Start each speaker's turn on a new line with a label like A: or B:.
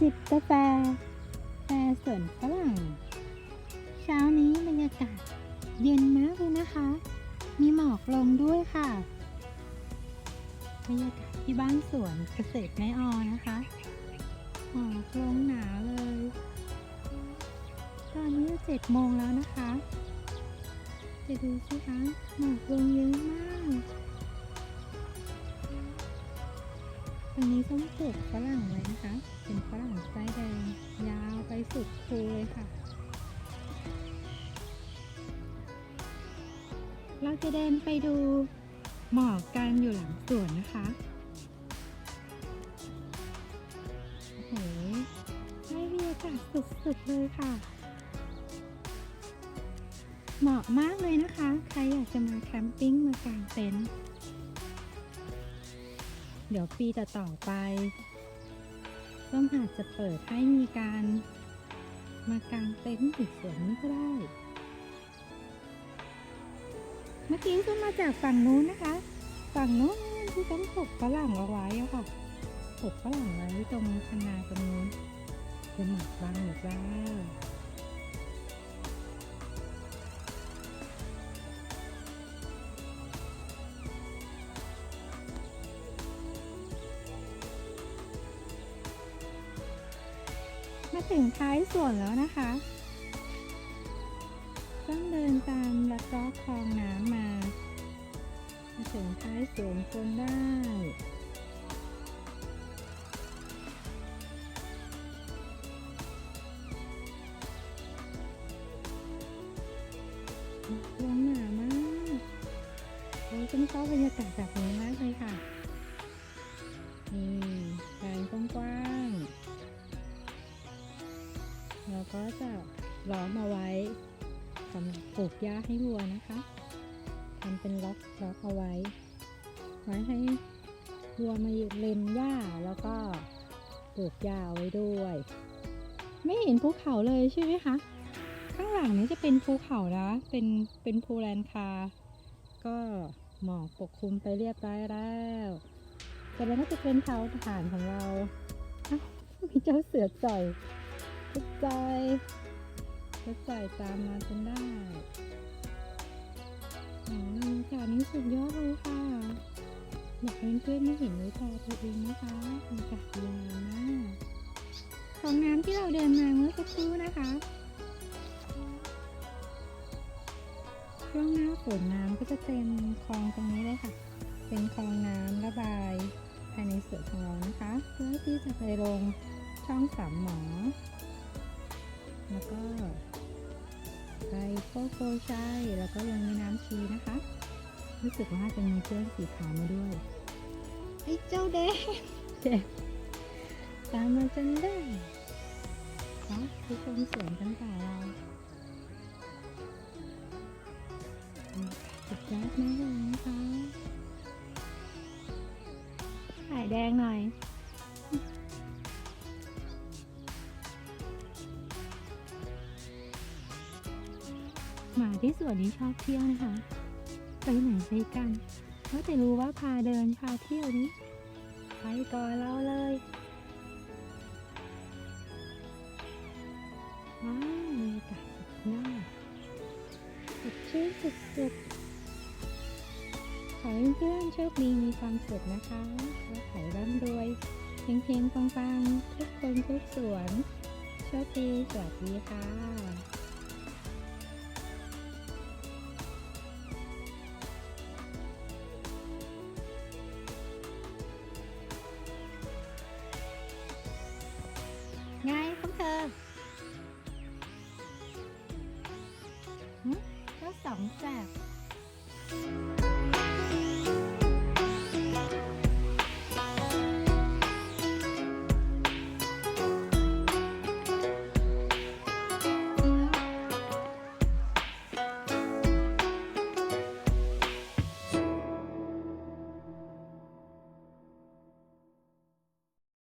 A: จิบกาแฟแฟสวนฝรั่ง เช้านี้บรรยากาศเย็นมากเลยนะคะ มีหมอกลงด้วยค่ะบรรยากาศที่บ้านสวนเกษตรแม่ออนะคะหมอกลงหนาเลย ตอนนี้เจ็ดโมงแล้วนะคะ จะดูสิคะหมอกลงเยอะมาก ตรงนี้ต้องปลูกฝรั่งไว้นะคะ เป็นฝรั่งไส้แดง ยาวไปสุดคูเลยค่ะ เราจะเดินไปดูหมอกกันอยู่หลังสวนนะคะโอ้โหได้บรรยากาศสุดๆเลยค่ะ เหมาะมากเลยนะคะ ใครอยากจะมาแคมปิ้งมากางเต็นท์ เดี๋ยวปีต่อๆไปส้มอาจจะเปิดให้มีการมากางเต็นท์อีกสวนนี้ก็ได้ เมื่อกี้ส้มมาจากฝั่งนู้นนะคะ ฝั่งนู้นที่ส้มปลูกฝรั่งเอาไว้ค่ะปลูกฝรั่งไว้ตรงคันนาตรงนู้นจะหมอกบางหรือจ้า มาถึงท้ายสวนแล้วนะคะ ต้องเดินตามลัดลาะคลองน้ำมา มาถึงท้ายสวนจนได้ลงหนามากโอ้ยฉันชอบบรรยากาศแบบนี้มากเลยค่ะ นี่แปลงกว้าง ก็จะล้อมเอาไว้สำหรับปลูกหญ้าให้วัวนะคะทำเป็นล็อกล็อกเอาไว้ ไว้ให้วัวมาเล็มหญ้าแล้วก็ปลูกหญ้าไว้ด้วย ไม่เห็นภูเขาเลยใช่ไหมคะ ข้างหลังนี้จะเป็นภูเขานะ เป็นเป็นภูแลนคา ก็หมอกปกคลุมไปเรียบร้อยแล้วแต่แล้วก็จะเป็นเท้าฐานของเราอ้าวมีเจ้าเสือจ่อย กระจายกระจายตามมาจนได้อ้บรรยากนี้สุดยอดเลยค่ะอยากให้เพื่อนได้เห็นด้วยตาตัวเองนะคะบรรยากาศดีงามมากของน้ำที่เราเดินมาเมื่อสักครู่นะคะช่วงหน้าฝนน้ำก็จะเต็มคลองตรงนี้เลยค่ะ เป็นคลองน้ำระบายภายในสวนของเรานะคะ เพื่อที่จะไปลงช่องสามหมอ แล้วก็ไปโคโกชัยแล้วก็ลงในน้ำชีนะคะ รู้สึกว่าจะมีเพื่อนสีขาวมาด้วยไอ้เจ้าแดงแดงตามมาจนได้เนาะไปชมสวนกันต่อเราสุดยอดมากเลยนะคะถ่ายแดงหน่อย หมาที่สวนนี้ชอบเที่ยวนะคะ ไปไหนไปกันก็แต่รู้ว่าพาเดินพาเที่ยวนี้ไปก่อนเราเลยว้าวบรรยากาศสุดยอดสดชื่นสุดๆขอให้เพื่อนโชคดีมีความสุขนะคะและขายร่ำรวยเฮงๆปังๆทุกคนทุกสวนโชคดีสวัสดีค่ะ องแสบ